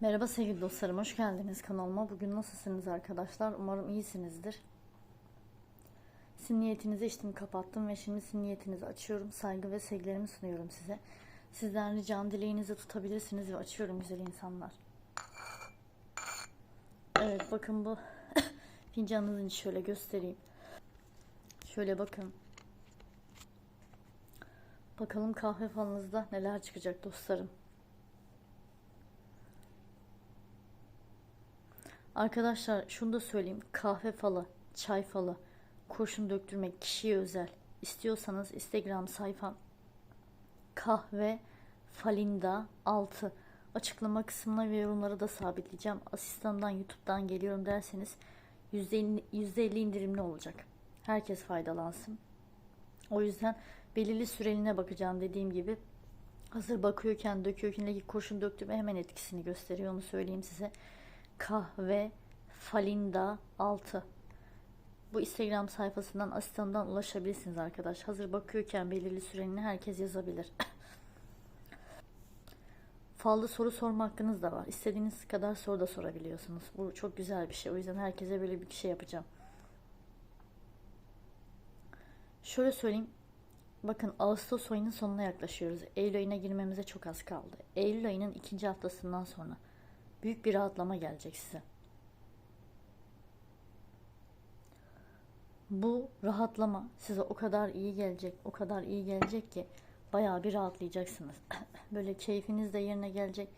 Merhaba sevgili dostlarım, hoş geldiniz kanalıma. Bugün nasılsınız arkadaşlar? Umarım iyisinizdir. Sizin niyetinizi içtim, kapattım ve şimdi sizin niyetinizi açıyorum. Saygı ve sevgilerimi sunuyorum size. Sizden ricam dileğinizi tutabilirsiniz ve açıyorum güzel insanlar. Evet bakın bu fincanınızın içi şöyle göstereyim. Şöyle bakın. Bakalım kahve falınızda neler çıkacak dostlarım. Arkadaşlar şunu da söyleyeyim. Kahve falı, çay falı, kurşun döktürmek kişiye özel. İstiyorsanız Instagram sayfam kahve falinda 6 açıklama kısmına ve yorumlara da sabitleyeceğim. Asistandan YouTube'dan geliyorum derseniz %50, %50 indirimli olacak. Herkes faydalansın. O yüzden belirli süreliğine bakacağım dediğim gibi. Hazır bakıyorken döküyorken kurşun döktüğümü hemen etkisini gösteriyor onu söyleyeyim size kahve falinda 6 bu Instagram sayfasından asistandan ulaşabilirsiniz arkadaş. Hazır bakıyorken belirli süreliğine herkes yazabilir. Falda soru sorma hakkınız da var. İstediğiniz kadar soru da sorabiliyorsunuz. Bu çok güzel bir şey. O yüzden herkese böyle bir şey yapacağım. Şöyle söyleyeyim. Bakın Ağustos ayının sonuna yaklaşıyoruz. Eylül ayına girmemize çok az kaldı. Eylül ayının ikinci haftasından sonra büyük bir rahatlama gelecek size. Bu rahatlama size o kadar iyi gelecek, o kadar iyi gelecek ki bayağı bir rahatlayacaksınız. böyle keyfiniz de yerine gelecek,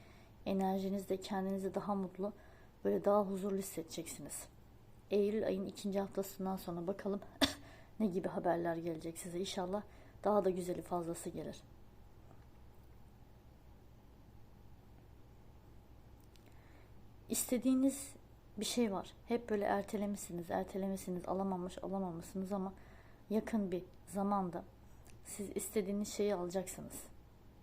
enerjiniz de kendinizi daha mutlu, böyle daha huzurlu hissedeceksiniz. Eylül ayın ikinci haftasından sonra bakalım ne gibi haberler gelecek size. İnşallah daha da güzeli fazlası gelir. İstediğiniz bir şey var. Hep böyle ertelemişsiniz, ertelemişsiniz, alamamış, alamamışsınız ama yakın bir zamanda siz istediğiniz şeyi alacaksınız.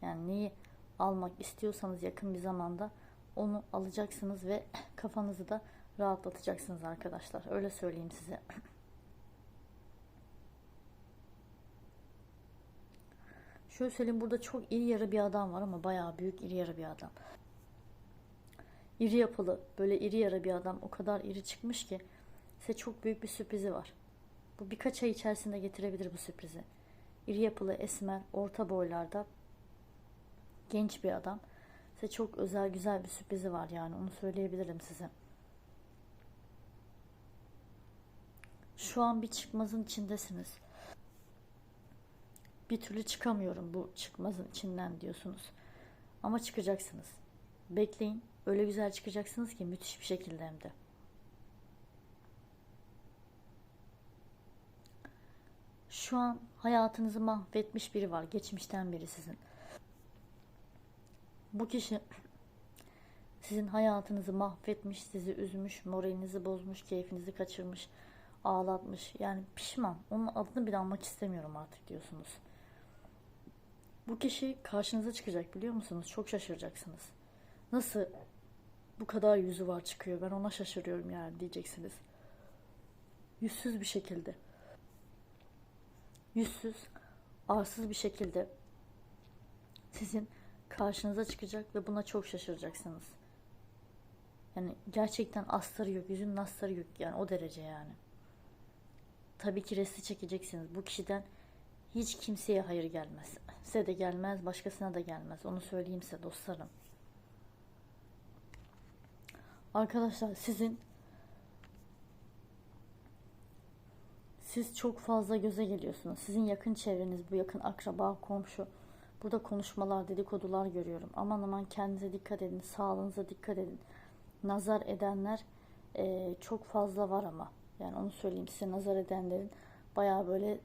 Yani neyi almak istiyorsanız yakın bir zamanda onu alacaksınız ve kafanızı da rahatlatacaksınız arkadaşlar. Öyle söyleyeyim size. Şöyle söyleyeyim burada çok iri yarı bir adam var ama bayağı büyük iri yarı bir adam. İri yapılı, böyle iri yarı bir adam o kadar iri çıkmış ki size çok büyük bir sürprizi var. Bu birkaç ay içerisinde getirebilir bu sürprizi. İri yapılı, esmer, orta boylarda genç bir adam. Size çok özel, güzel bir sürprizi var yani onu söyleyebilirim size. Şu an bir çıkmazın içindesiniz. Bir türlü çıkamıyorum bu çıkmazın içinden diyorsunuz. Ama çıkacaksınız. Bekleyin. Öyle güzel çıkacaksınız ki müthiş bir şekilde hem de. Şu an hayatınızı mahvetmiş biri var. Geçmişten biri sizin. Bu kişi sizin hayatınızı mahvetmiş, sizi üzmüş, moralinizi bozmuş, keyfinizi kaçırmış, ağlatmış. Yani pişman. Onun adını bile almak istemiyorum artık diyorsunuz. Bu kişi karşınıza çıkacak biliyor musunuz? Çok şaşıracaksınız. Nasıl bu kadar yüzü var çıkıyor. Ben ona şaşırıyorum yani diyeceksiniz. Yüzsüz bir şekilde. Yüzsüz, arsız bir şekilde sizin karşınıza çıkacak ve buna çok şaşıracaksınız. Yani gerçekten astarı yok, yüzünün astarı yok yani o derece yani. Tabii ki resti çekeceksiniz. Bu kişiden hiç kimseye hayır gelmez. Size de gelmez, başkasına da gelmez. Onu söyleyeyim size dostlarım. Arkadaşlar sizin siz çok fazla göze geliyorsunuz. Sizin yakın çevreniz, bu yakın akraba, komşu. Burada konuşmalar, dedikodular görüyorum. Aman aman kendinize dikkat edin, sağlığınıza dikkat edin. Nazar edenler e, çok fazla var ama. Yani onu söyleyeyim size nazar edenlerin bayağı böyle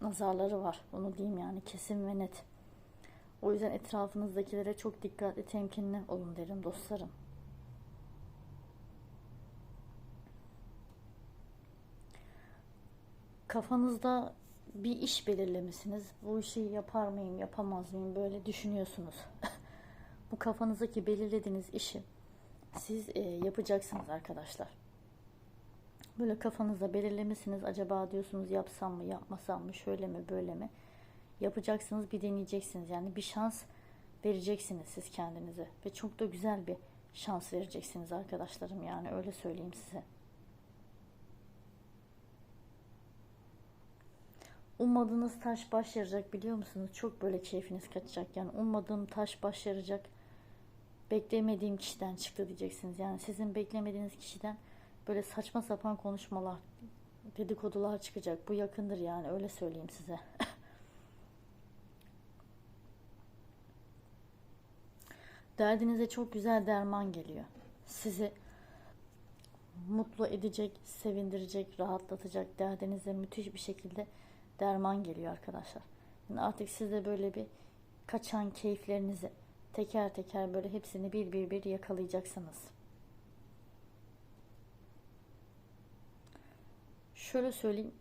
nazarları var. Onu diyeyim yani kesin ve net. O yüzden etrafınızdakilere çok dikkatli, temkinli olun derim dostlarım. Kafanızda bir iş belirlemişsiniz. Bu işi yapar mıyım, yapamaz mıyım böyle düşünüyorsunuz. Bu kafanızdaki belirlediğiniz işi siz e, yapacaksınız arkadaşlar. Böyle kafanızda belirlemişsiniz. Acaba diyorsunuz yapsam mı, yapmasam mı, şöyle mi, böyle mi? Yapacaksınız, bir deneyeceksiniz. Yani bir şans vereceksiniz siz kendinize. Ve çok da güzel bir şans vereceksiniz arkadaşlarım yani öyle söyleyeyim size. Ummadığınız taş baş yarayacak biliyor musunuz? Çok böyle keyfiniz kaçacak. Yani ummadığım taş baş yarayacak. Beklemediğim kişiden çıktı diyeceksiniz. Yani sizin beklemediğiniz kişiden böyle saçma sapan konuşmalar, dedikodular çıkacak. Bu yakındır yani öyle söyleyeyim size. Derdinize çok güzel derman geliyor. Sizi mutlu edecek, sevindirecek, rahatlatacak derdinize müthiş bir şekilde derman geliyor arkadaşlar. Yani artık siz de böyle bir kaçan keyiflerinizi teker teker böyle hepsini bir bir bir yakalayacaksınız. Şöyle söyleyeyim.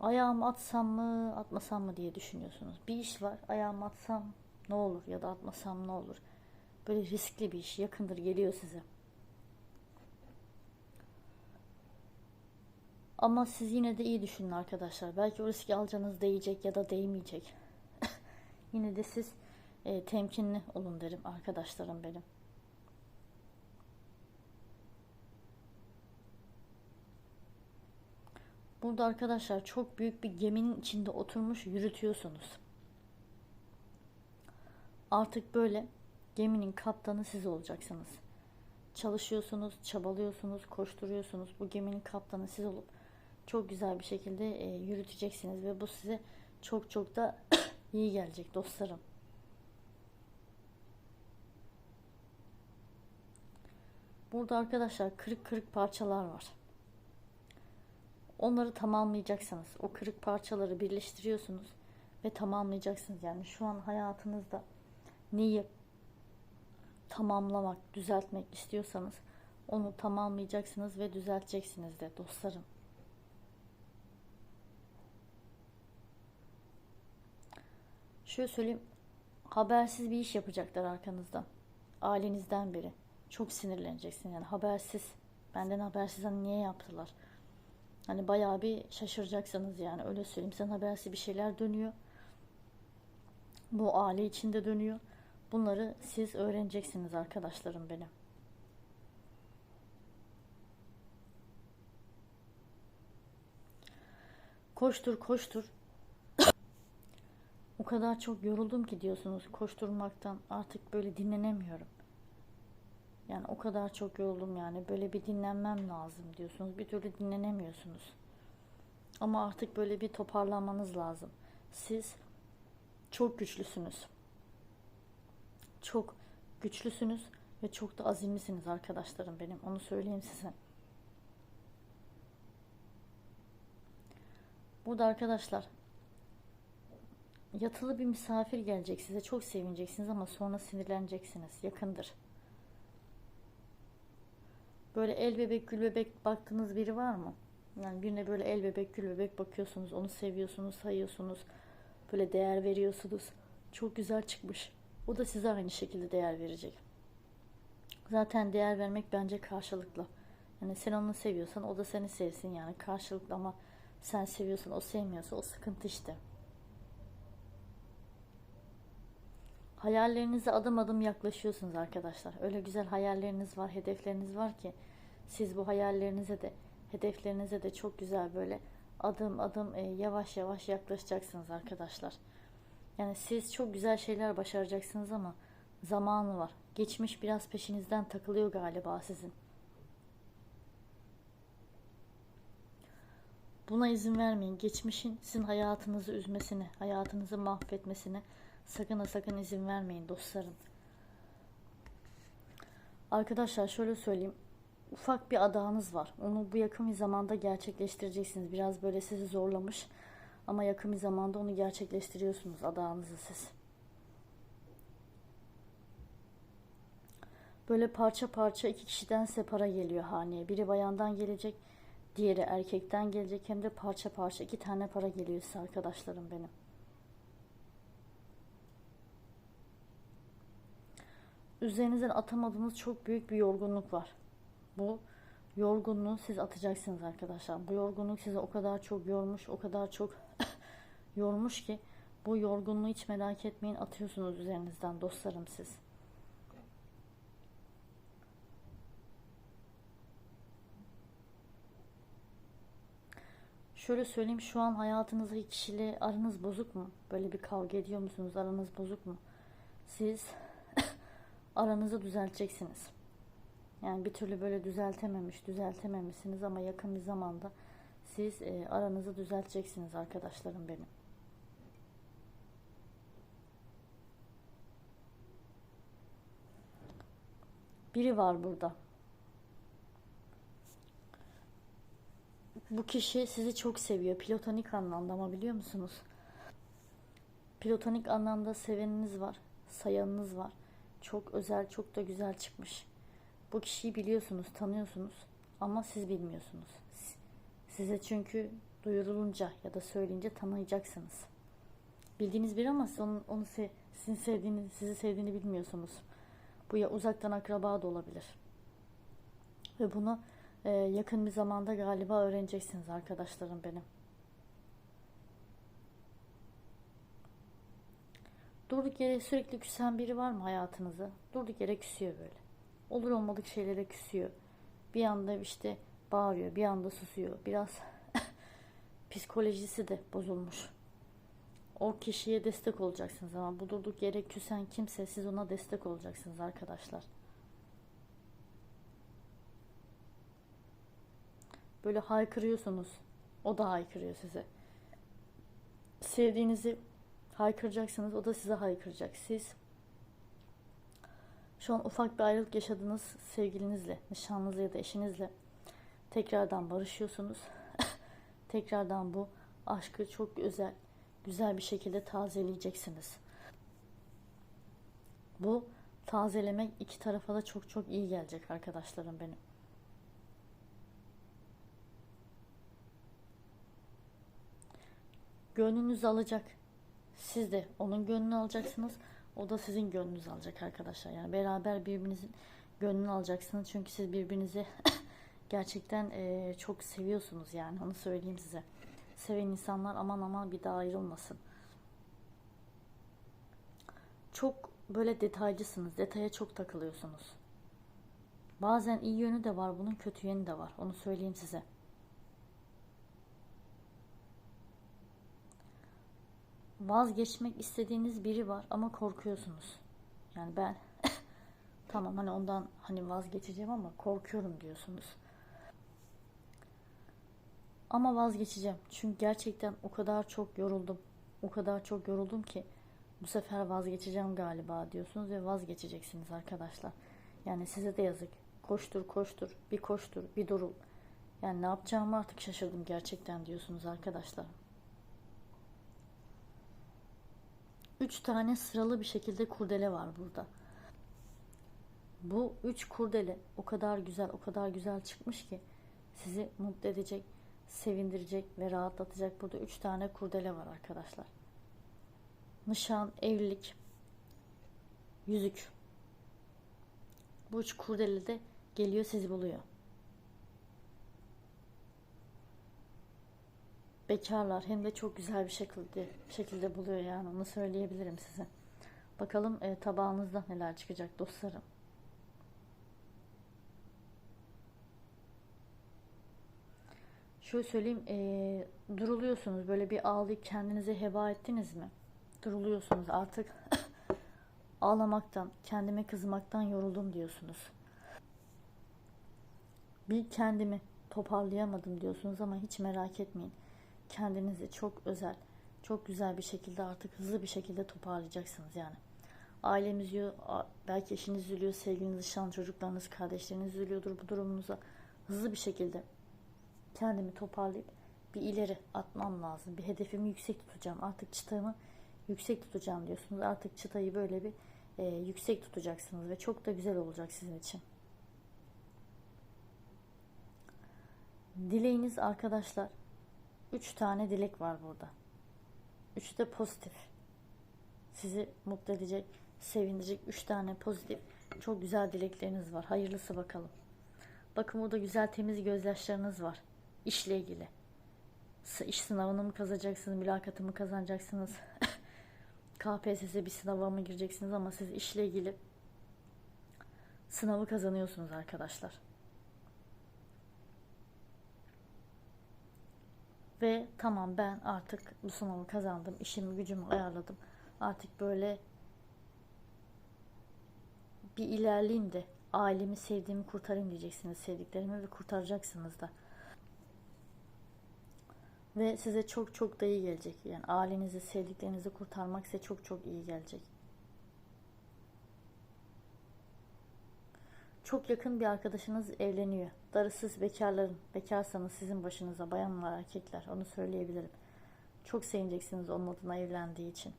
Ayağımı atsam mı, atmasam mı diye düşünüyorsunuz. Bir iş var. Ayağımı atsam ne olur ya da atmasam ne olur. Böyle riskli bir iş. Yakındır geliyor size. Ama siz yine de iyi düşünün arkadaşlar. Belki o riski alacağınız değecek ya da değmeyecek. yine de siz e, temkinli olun derim arkadaşlarım benim. Burada arkadaşlar çok büyük bir geminin içinde oturmuş yürütüyorsunuz. Artık böyle geminin kaptanı siz olacaksınız. Çalışıyorsunuz, çabalıyorsunuz, koşturuyorsunuz. Bu geminin kaptanı siz olup çok güzel bir şekilde e, yürüteceksiniz ve bu size çok çok da iyi gelecek dostlarım. Burada arkadaşlar kırık kırık parçalar var. Onları tamamlayacaksınız. O kırık parçaları birleştiriyorsunuz ve tamamlayacaksınız. Yani şu an hayatınızda neyi tamamlamak, düzeltmek istiyorsanız onu tamamlayacaksınız ve düzelteceksiniz de dostlarım. Şöyle söyleyeyim. Habersiz bir iş yapacaklar arkanızda. Ailenizden biri. Çok sinirleneceksin yani habersiz. Benden habersiz hani niye yaptılar? Hani bayağı bir şaşıracaksınız yani öyle söyleyeyim. Sen habersiz bir şeyler dönüyor. Bu aile içinde dönüyor. Bunları siz öğreneceksiniz arkadaşlarım benim. Koştur koştur. Kadar çok yoruldum ki diyorsunuz koşturmaktan artık böyle dinlenemiyorum. Yani o kadar çok yoruldum yani böyle bir dinlenmem lazım diyorsunuz. Bir türlü dinlenemiyorsunuz. Ama artık böyle bir toparlanmanız lazım. Siz çok güçlüsünüz. Çok güçlüsünüz ve çok da azimlisiniz arkadaşlarım benim. Onu söyleyeyim size. Burada arkadaşlar yatılı bir misafir gelecek size. Çok sevineceksiniz ama sonra sinirleneceksiniz. Yakındır. Böyle el bebek gül bebek baktığınız biri var mı? Yani birine böyle el bebek gül bebek bakıyorsunuz. Onu seviyorsunuz, sayıyorsunuz. Böyle değer veriyorsunuz. Çok güzel çıkmış. O da size aynı şekilde değer verecek. Zaten değer vermek bence karşılıklı. Yani sen onu seviyorsan o da seni sevsin yani karşılıklı ama sen seviyorsan o sevmiyorsa o sıkıntı işte. Hayallerinize adım adım yaklaşıyorsunuz arkadaşlar. Öyle güzel hayalleriniz var, hedefleriniz var ki siz bu hayallerinize de, hedeflerinize de çok güzel böyle adım adım e, yavaş yavaş yaklaşacaksınız arkadaşlar. Yani siz çok güzel şeyler başaracaksınız ama zamanı var. Geçmiş biraz peşinizden takılıyor galiba sizin. Buna izin vermeyin. Geçmişin sizin hayatınızı üzmesine, hayatınızı mahvetmesine sakın ha sakın izin vermeyin dostlarım. Arkadaşlar şöyle söyleyeyim. Ufak bir adağınız var. Onu bu yakın bir zamanda gerçekleştireceksiniz. Biraz böyle sizi zorlamış. Ama yakın bir zamanda onu gerçekleştiriyorsunuz adağınızı siz. Böyle parça parça iki kişiden size para geliyor haneye. Biri bayandan gelecek, diğeri erkekten gelecek. Hem de parça parça iki tane para geliyor size arkadaşlarım benim. üzerinizden atamadığınız çok büyük bir yorgunluk var. Bu yorgunluğu siz atacaksınız arkadaşlar. Bu yorgunluk sizi o kadar çok yormuş, o kadar çok yormuş ki bu yorgunluğu hiç merak etmeyin atıyorsunuz üzerinizden dostlarım siz. Şöyle söyleyeyim şu an hayatınızdaki kişiyle aranız bozuk mu? Böyle bir kavga ediyor musunuz? Aranız bozuk mu? Siz aranızı düzelteceksiniz. Yani bir türlü böyle düzeltememiş, düzeltememişsiniz ama yakın bir zamanda siz e, aranızı düzelteceksiniz arkadaşlarım benim. Biri var burada. Bu kişi sizi çok seviyor. Platonik anlamda ama biliyor musunuz? Platonik anlamda seveniniz var. Sayanınız var. Çok özel, çok da güzel çıkmış. Bu kişiyi biliyorsunuz, tanıyorsunuz ama siz bilmiyorsunuz. Size çünkü duyurulunca ya da söyleyince tanıyacaksınız. Bildiğiniz biri ama onun, onu se sizin sevdiğini, sizi sevdiğini bilmiyorsunuz. Bu ya uzaktan akraba da olabilir. Ve bunu e, yakın bir zamanda galiba öğreneceksiniz arkadaşlarım benim. Durduk yere sürekli küsen biri var mı hayatınıza? Durduk yere küsüyor böyle. Olur olmadık şeylere küsüyor. Bir anda işte bağırıyor, bir anda susuyor. Biraz psikolojisi de bozulmuş. O kişiye destek olacaksınız ama bu durduk yere küsen kimse siz ona destek olacaksınız arkadaşlar. Böyle haykırıyorsunuz. O da haykırıyor size. Sevdiğinizi haykıracaksınız. O da size haykıracak. Siz şu an ufak bir ayrılık yaşadığınız sevgilinizle, nişanlınızla ya da eşinizle tekrardan barışıyorsunuz. tekrardan bu aşkı çok özel, güzel bir şekilde tazeleyeceksiniz. Bu tazelemek iki tarafa da çok çok iyi gelecek arkadaşlarım benim. Gönlünüzü alacak. Siz de onun gönlünü alacaksınız. O da sizin gönlünüzü alacak arkadaşlar. Yani beraber birbirinizin gönlünü alacaksınız. Çünkü siz birbirinizi gerçekten e, çok seviyorsunuz yani. Onu söyleyeyim size. Seven insanlar aman aman bir daha ayrılmasın. Çok böyle detaycısınız. Detaya çok takılıyorsunuz. Bazen iyi yönü de var. Bunun kötü yönü de var. Onu söyleyeyim size. Vazgeçmek istediğiniz biri var ama korkuyorsunuz. Yani ben tamam hani ondan hani vazgeçeceğim ama korkuyorum diyorsunuz. Ama vazgeçeceğim. Çünkü gerçekten o kadar çok yoruldum. O kadar çok yoruldum ki bu sefer vazgeçeceğim galiba diyorsunuz ve vazgeçeceksiniz arkadaşlar. Yani size de yazık. Koştur koştur, bir koştur, bir durul. Yani ne yapacağımı artık şaşırdım gerçekten diyorsunuz arkadaşlar. Üç tane sıralı bir şekilde kurdele var burada. Bu üç kurdele o kadar güzel, o kadar güzel çıkmış ki sizi mutlu edecek, sevindirecek ve rahatlatacak. Burada üç tane kurdele var arkadaşlar. Nişan, evlilik, yüzük. Bu üç kurdele de geliyor sizi buluyor. Bekarlar hem de çok güzel bir şekilde şekilde buluyor yani onu söyleyebilirim size. Bakalım e, tabağınızda neler çıkacak dostlarım. Şöyle söyleyeyim, e, duruluyorsunuz böyle bir ağlayıp kendinizi heba ettiniz mi? Duruluyorsunuz artık ağlamaktan, kendime kızmaktan yoruldum diyorsunuz. Bir kendimi toparlayamadım diyorsunuz ama hiç merak etmeyin kendinizi çok özel, çok güzel bir şekilde artık hızlı bir şekilde toparlayacaksınız yani. Ailemiz üzülüyor, belki eşiniz üzülüyor, sevgiliniz, nişan çocuklarınız, kardeşleriniz üzülüyordur bu durumunuza. Hızlı bir şekilde kendimi toparlayıp bir ileri atmam lazım. Bir hedefimi yüksek tutacağım. Artık çıtamı yüksek tutacağım diyorsunuz. Artık çıtayı böyle bir e, yüksek tutacaksınız ve çok da güzel olacak sizin için. Dileğiniz arkadaşlar Üç tane dilek var burada. Üçü de pozitif. Sizi mutlu edecek, sevindirecek üç tane pozitif, çok güzel dilekleriniz var. Hayırlısı bakalım. Bakın burada güzel temiz gözyaşlarınız var. İşle ilgili. İş sınavını mı kazanacaksınız, mülakatı mı kazanacaksınız? KPSS bir sınava mı gireceksiniz ama siz işle ilgili sınavı kazanıyorsunuz arkadaşlar. Ve tamam ben artık bu sınavı kazandım. işimi gücümü ayarladım. Artık böyle bir ilerleyeyim de ailemi sevdiğimi kurtarayım diyeceksiniz sevdiklerimi ve kurtaracaksınız da. Ve size çok çok da iyi gelecek. Yani ailenizi, sevdiklerinizi kurtarmak size çok çok iyi gelecek. Çok yakın bir arkadaşınız evleniyor. Darısız bekarların, bekarsanız sizin başınıza bayanlar, erkekler onu söyleyebilirim. Çok sevineceksiniz onun adına evlendiği için.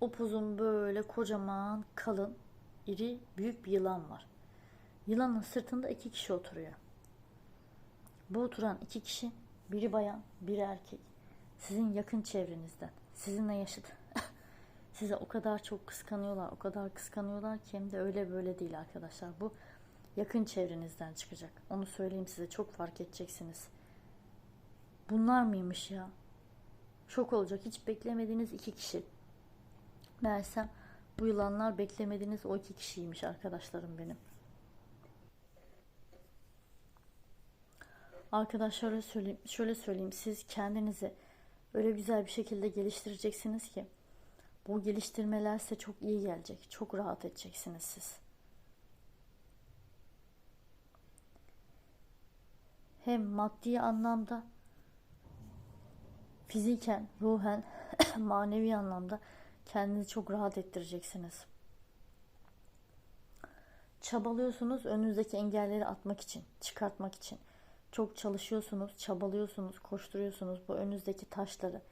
Upuzun böyle kocaman, kalın, iri, büyük bir yılan var. Yılanın sırtında iki kişi oturuyor. Bu oturan iki kişi, biri bayan, biri erkek. Sizin yakın çevrenizden, sizinle yaşıt. Size o kadar çok kıskanıyorlar, o kadar kıskanıyorlar ki hem de öyle böyle değil arkadaşlar. Bu yakın çevrenizden çıkacak. Onu söyleyeyim size çok fark edeceksiniz. Bunlar mıymış ya? Şok olacak. Hiç beklemediğiniz iki kişi. Meğersem bu yılanlar beklemediğiniz o iki kişiymiş arkadaşlarım benim. Arkadaşlar şöyle söyleyeyim, şöyle söyleyeyim. Siz kendinizi öyle güzel bir şekilde geliştireceksiniz ki bu geliştirmeler size çok iyi gelecek. Çok rahat edeceksiniz siz. Hem maddi anlamda fiziken, ruhen, manevi anlamda kendinizi çok rahat ettireceksiniz. Çabalıyorsunuz önünüzdeki engelleri atmak için, çıkartmak için. Çok çalışıyorsunuz, çabalıyorsunuz, koşturuyorsunuz bu önünüzdeki taşları,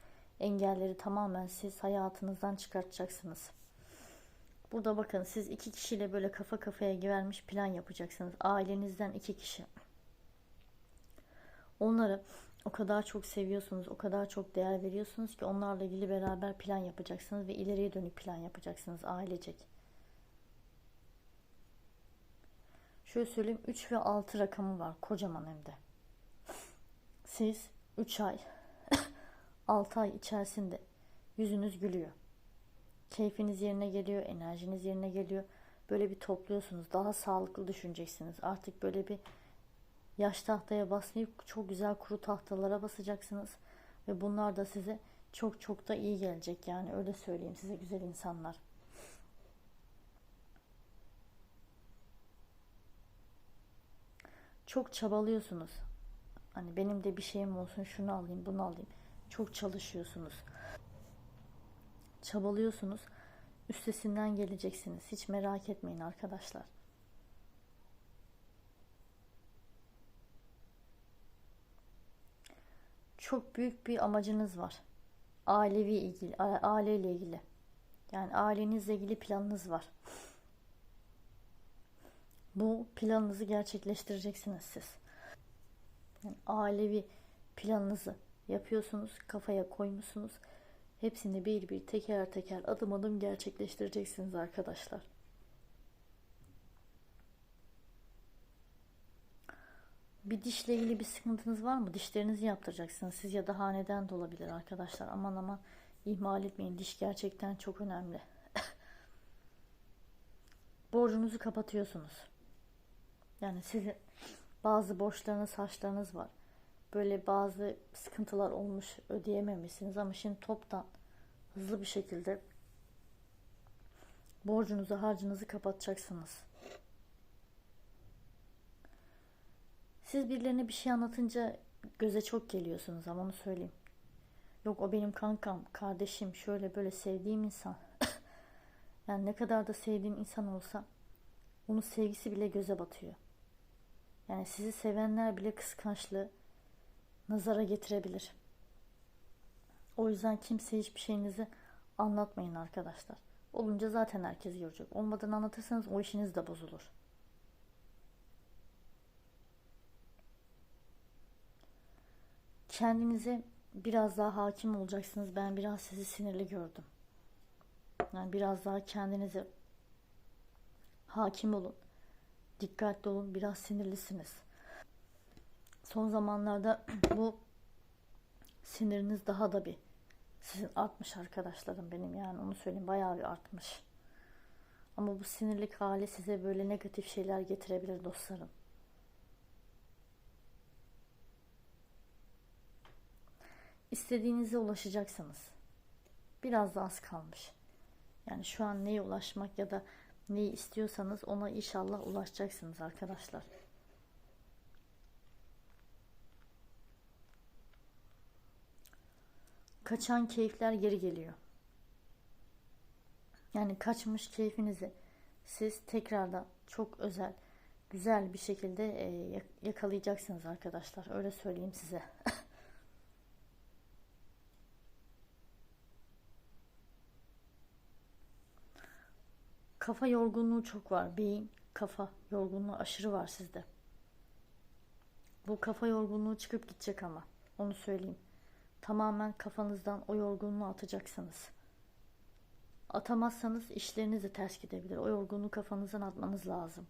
engelleri tamamen siz hayatınızdan çıkartacaksınız. Burada bakın siz iki kişiyle böyle kafa kafaya güvenmiş plan yapacaksınız. Ailenizden iki kişi. Onları o kadar çok seviyorsunuz, o kadar çok değer veriyorsunuz ki onlarla ilgili beraber plan yapacaksınız ve ileriye dönük plan yapacaksınız ailecek. Şöyle söyleyeyim 3 ve 6 rakamı var kocaman hem de. Siz 3 ay 6 ay içerisinde yüzünüz gülüyor. Keyfiniz yerine geliyor, enerjiniz yerine geliyor. Böyle bir topluyorsunuz. Daha sağlıklı düşüneceksiniz. Artık böyle bir yaş tahtaya basmayıp çok güzel kuru tahtalara basacaksınız. Ve bunlar da size çok çok da iyi gelecek. Yani öyle söyleyeyim size güzel insanlar. Çok çabalıyorsunuz. Hani benim de bir şeyim olsun, şunu alayım, bunu alayım. Çok çalışıyorsunuz. Çabalıyorsunuz. Üstesinden geleceksiniz. Hiç merak etmeyin arkadaşlar. Çok büyük bir amacınız var. Ailevi ilgili, aileyle ilgili. Yani ailenizle ilgili planınız var. Bu planınızı gerçekleştireceksiniz siz. Yani ailevi planınızı yapıyorsunuz, kafaya koymuşsunuz. Hepsini bir bir teker teker adım adım gerçekleştireceksiniz arkadaşlar. Bir dişle ilgili bir sıkıntınız var mı? Dişlerinizi yaptıracaksınız. Siz ya da haneden de olabilir arkadaşlar. Aman aman ihmal etmeyin. Diş gerçekten çok önemli. Borcunuzu kapatıyorsunuz. Yani sizin bazı borçlarınız, harçlarınız var böyle bazı sıkıntılar olmuş ödeyememişsiniz ama şimdi toptan hızlı bir şekilde borcunuzu harcınızı kapatacaksınız. Siz birilerine bir şey anlatınca göze çok geliyorsunuz ama onu söyleyeyim. Yok o benim kankam, kardeşim, şöyle böyle sevdiğim insan. yani ne kadar da sevdiğim insan olsa onun sevgisi bile göze batıyor. Yani sizi sevenler bile kıskançlığı nazara getirebilir. O yüzden kimseye hiçbir şeyinizi anlatmayın arkadaşlar. Olunca zaten herkes görecek. Olmadan anlatırsanız o işiniz de bozulur. Kendinize biraz daha hakim olacaksınız. Ben biraz sizi sinirli gördüm. Yani biraz daha kendinize hakim olun. Dikkatli olun. Biraz sinirlisiniz son zamanlarda bu siniriniz daha da bir sizin artmış arkadaşlarım benim yani onu söyleyeyim bayağı bir artmış. Ama bu sinirlik hali size böyle negatif şeyler getirebilir dostlarım. istediğinize ulaşacaksınız. Biraz da az kalmış. Yani şu an neye ulaşmak ya da neyi istiyorsanız ona inşallah ulaşacaksınız arkadaşlar. Kaçan keyifler geri geliyor. Yani kaçmış keyfinizi siz tekrardan çok özel, güzel bir şekilde e, yakalayacaksınız arkadaşlar. Öyle söyleyeyim size. Kafa yorgunluğu çok var. Beyin, kafa yorgunluğu aşırı var sizde. Bu kafa yorgunluğu çıkıp gidecek ama. Onu söyleyeyim. Tamamen kafanızdan o yorgunluğu atacaksınız. Atamazsanız işleriniz de ters gidebilir. O yorgunluğu kafanızdan atmanız lazım.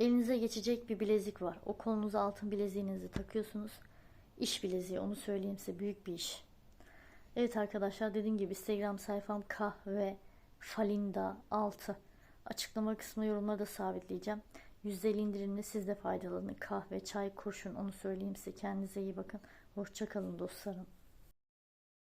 Elinize geçecek bir bilezik var. O kolunuza altın bileziğinizi takıyorsunuz. İş bileziği onu söyleyeyim size büyük bir iş. Evet arkadaşlar dediğim gibi Instagram sayfam kahve falinda 6. Açıklama kısmına yorumları da sabitleyeceğim. %50 indirimli siz de faydalanın. Kahve, çay, kurşun onu söyleyeyim size. Kendinize iyi bakın. Hoşçakalın dostlarım.